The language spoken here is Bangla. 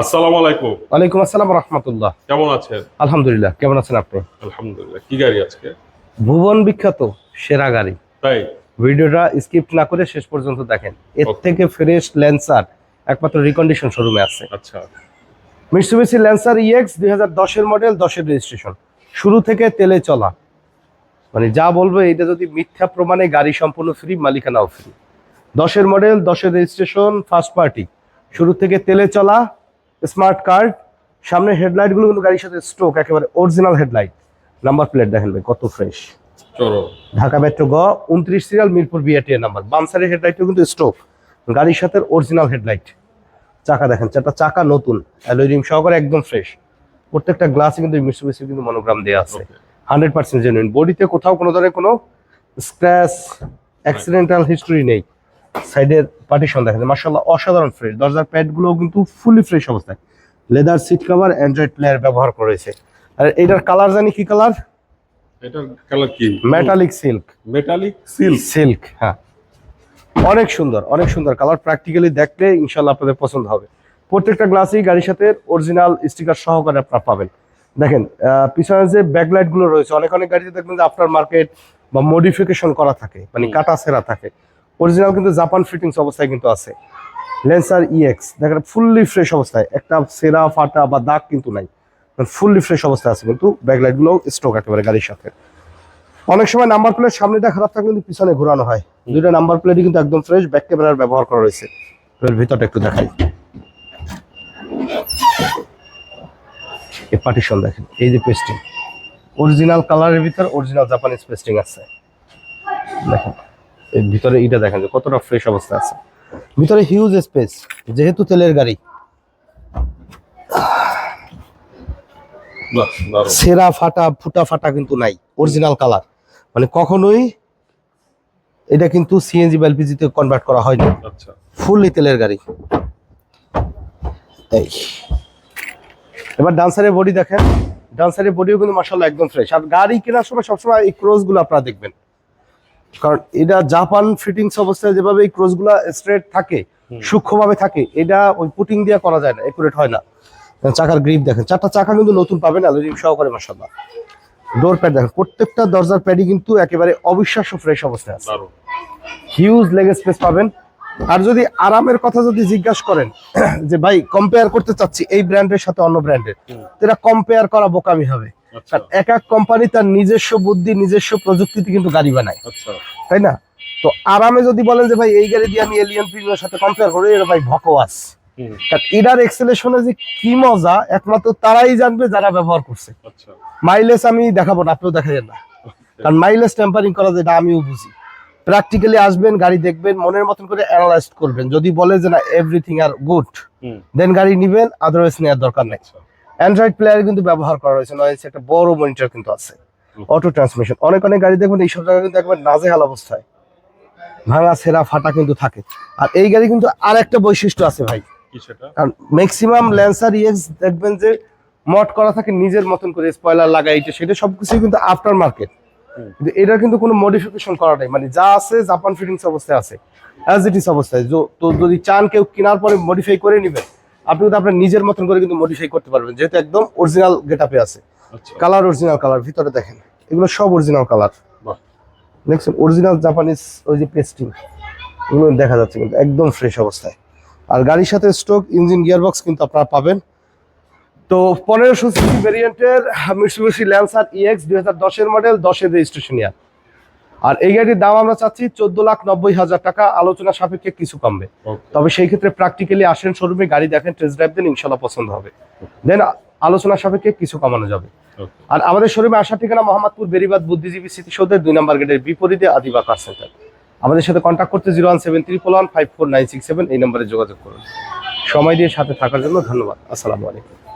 আসসালামু আলাইকুম। ওয়ালাইকুম আসসালাম রহমতুল্লাহ। কেমন আছেন? আলহামদুলিল্লাহ কেমন আছেন আপনি? আলহামদুলিল্লাহ। কি গাড়ি আজকে? ভুবন বিখ্যাত সেরা গাড়ি। তাই? ভিডিওটা স্কিপ না করে শেষ পর্যন্ত দেখেন। এর থেকে ফ্রেশ ল্যান্সার একমাত্র রিকন্ডিশন শোরুমে আছে। আচ্ছা। মিটসুবিসি ল্যান্সার ইএক্স দুই হাজার দশের মডেল দশের রেজিস্ট্রেশন শুরু থেকে তেলে চলা। মানে যা বলব এটা যদি মিথ্যা প্রমাণে গাড়ি সম্পূর্ণ ফ্রি মালিকানাও ফ্রি দশের মডেল দশের রেজিস্ট্রেশন ফার্স্ট পার্টি শুরু থেকে তেলে চলা স্মার্ট কার্ড সামনের হেডলাইটগুলো কিন্তু গাড়ির সাথে স্ট্রোক একেবারে অরিজিনাল হেডলাইট। নাম্বার প্লেট দেখেন ভাই কত ফ্রেশ ঢাকা মেট্রো গ উনত্রিশ সিরিয়াল মিরপুর বিআরটি নাম্বার। বাম সাইডের হেডলাইটও কিন্তু স্ট্রোক। গাড়ির সাথে অরিজিনাল হেডলাইট। চাকা দেখেন চারটা চাকা নতুন। অ্যালোরিম সহকারে একদম ফ্রেশ প্রত্যেকটা গ্লাসে কিন্তু মিসুবিসি কিন্তু মনোগ্রাম দেওয়া আছে। হান্ড্রেড পার্সেন্ট জেনুইন বডিতে কোথাও কোনো ধরনের কোনো স্ক্র্যাচ অ্যাক্সিডেন্টাল হিস্ট্রি নেই। সাইডের পার্টিশন দেখেন মার্শাল্লাহ অসাধারণ ফ্রেশ। দরজার প্যাডগুলোও কিন্তু ফুলি ফ্রেশ অবস্থায়। Leather seat cover android player ব্যবহার করেছে আর এটার কালার জানি কি কালার এটার কালার কি? Metallic silk metallic silk silk হ্যাঁ। অনেক সুন্দর অনেক সুন্দর কালার প্র্যাকটিক্যালি দেখলে ইনশাল্লাহ আপনাদের পছন্দ হবে। প্রত্যেকটা গ্লাসই গাড়ির সাথে অরিজিনাল স্টিকার সহকারে আপনারা পাবেন। দেখেন পিছনে যে ব্যাকলাইটগুলো রয়েছে অনেক অনেক গাড়িতে দেখবেন যে আফটার মার্কেট বা মডিফিকেশন করা থাকে মানে। কাটা সেরা থাকে। অরিজিনাল কিন্তু জাপান ফিটিংস অবস্থায় কিন্তু আছে। লেন্সার ইএক্স দেখেন ফুললি ফ্রেশ অবস্থায়। একটা সেরা ফাটা বা দাগ কিন্তু নাই। ফুললি ফ্রেশ অবস্থায় আছে কিন্তু ব্যাকলাইটগুলো স্টক একেবারে গাড়ির সাথে। অনেক সময় নাম্বার প্লেট সামনেটা খারাপ থাকলে কিন্তু পিছনে ঘোরানো হয়। দুইটা নাম্বার প্লেটই কিন্তু একদম ফ্রেশ ব্যাক ক্যামেরার ব্যবহার করা রয়েছে। এর ভিতরটা একটু দেখাই। এই পার্টিশন দেখেন, এই যে পেস্টিং অরিজিনাল কালারের ভিতর অরিজিনাল জাপানিজ পেস্টিং আছে। দেখেন। ভিতরে এটা দেখেন যে কতটা ফ্রেশ অবস্থা আছে। ভিতরে হিউজ স্পেস যেহেতু তেলের গাড়ি। সেরা ফাটা ফুটা ফাটা কিন্তু নাই অরিজিনাল কালার মানে কখনোই এটা কিন্তু সিএনজি বা এলপিজি তে কনভার্ট করা হয়নি। আচ্ছা। ফুললি তেলের গাড়ি। এই। এবার ডান্সারের বডি দেখেন। ডান্সারের বডিও কিন্তু মাসাল্লাহ একদম ফ্রেশ আর গাড়ি কেনার সময় সবসময় এই ক্রোজগুলো আপনারা দেখবেন। কারণ এটা জাপান ফিটিংস অবস্থায় যেভাবে এই ক্রোজগুলা স্ট্রেট থাকে। সূক্ষ্মভাবে থাকে এটা ওই পুটিং দিয়ে করা যায় না একুরেট হয় না। চাকার গ্রিপ দেখেন চারটা চাকা কিন্তু নতুন পাবেন অ্যালুমিনিয়াম সহকারে মাসাল্লাহ ডোর প্যাড দেখেন প্রত্যেকটা দরজার প্যাডই কিন্তু একেবারে অবিশ্বাস্য ফ্রেশ অবস্থায় আছে। হিউজ লেগ স্পেস পাবেন। আর যদি আরামের কথা যদি জিজ্ঞাসা করেন যে ভাই কম্পেয়ার করতে চাচ্ছি এই ব্র্যান্ডের সাথে অন্য ব্র্যান্ডের। এটা কম্পেয়ার করা বোকামি হবে। এক এক কোম্পানি তার নিজস্ব বুদ্ধি নিজস্ব প্রযুক্তিতে কিন্তু গাড়ি বানায়। আচ্ছা। তাই না? তো আরামে যদি বলেন যে ভাই এই গাড়ি দিয়ে আমি এলিয়ান প্রিমিয়ার সাথে কম্পেয়ার করি এটা ভাই ভকওয়াস হুম, কারণ এটার এক্সেলেশনে যে কি মজা একমাত্র তারাই জানবে যারা ব্যবহার করছে। আচ্ছা। মাইলেজ আমি দেখাবো না আপনিও দেখা দেখাবেন না কারণ মাইলেজ টেম্পারিং করা যেটা আমিও বুঝি। প্র্যাকটিক্যালি আসবেন গাড়ি দেখবেন মনের মতন করে অ্যানালাইজ করবেন। যদি বলে যে না এভরিথিং আর গুড দেন গাড়ি নিবেন আদারওয়াইজ নেওয়ার দরকার নেই। আচ্ছা। অ্যান্ড্রয়েড প্লেয়ার কিন্তু ব্যবহার করা রয়েছে নয় একটা বড় মনিটর কিন্তু আছে। অটো ট্রান্সমিশন অনেক অনেক গাড়ি দেখবেন এইসব জায়গায় কিন্তু একবার নাজেহাল অবস্থায়। ভাঙা সেরা ফাটা কিন্তু থাকে। আর এই গাড়ি কিন্তু আর একটা বৈশিষ্ট্য আছে ভাই। কারণ ম্যাক্সিমাম ল্যান্সার ইএক্স দেখবেন যে মড করা থাকে নিজের মতন করে স্পয়লার লাগাই এটা সেটা সবকিছুই কিন্তু আফটার মার্কেট কিন্তু এটার কিন্তু কোনো মডিফিকেশন করা নাই। মানে যা আছে জাপান ফিটিংস অবস্থায় আছে। অ্যাজ ইট ইস অবস্থায়। তো যদি চান কেউ কেনার পরে মডিফাই করে নেবেন আপনি কিন্তু আপনার নিজের মতন করে কিন্তু মডিফাই করতে পারবেন যেহেতু একদম অরিজিনাল গেটআপে আছে। আচ্ছা। কালার অরিজিনাল কালার ভিতরে দেখেন এগুলো সব অরিজিনাল কালার দেখছেন অরিজিনাল জাপানিজ ওই যে পেস্টিং এগুলো দেখা যাচ্ছে কিন্তু একদম ফ্রেশ অবস্থায়। আর গাড়ির সাথে স্ট্রোক ইঞ্জিন গিয়ারবক্স কিন্তু আপনারা পাবেন। তো পনেরোশো সিসি ভেরিয়েন্টের মিটসুবিশি ল্যান্সার ইএক্স দুই হাজার দশের মডেল দশের রেজিস্ট্রেশন ইয়ার আর এই গাড়ির দাম আমরা চাচ্ছি চোদ্দ লাখ নব্বই হাজার টাকা। আলোচনা সাপেক্ষে কিছু কমবে। তবে সেই ক্ষেত্রে প্র্যাকটিক্যালি আসেন শোরুমে গাড়ি দেখেন টেস্ট ড্রাইভ দেন ইনশাল্লাহ পছন্দ হবে। দেন আলোচনা সাপেক্ষে কিছু কমানো যাবে। আর আমাদের শোরুমে আসার ঠিকানা মোহাম্মদপুর বেরিবাদ বুদ্ধিজীবী স্মৃতিসৌধের দুই নম্বর গেটের বিপরীতে আদিবা কার সেন্টার আমাদের সাথে কন্ট্যাক্ট করতে zero one seven triple one five four nine six seven এই নম্বরে যোগাযোগ করুন। সময় দিয়ে সাথে থাকার জন্য ধন্যবাদ। আসসালামু আলাইকুম।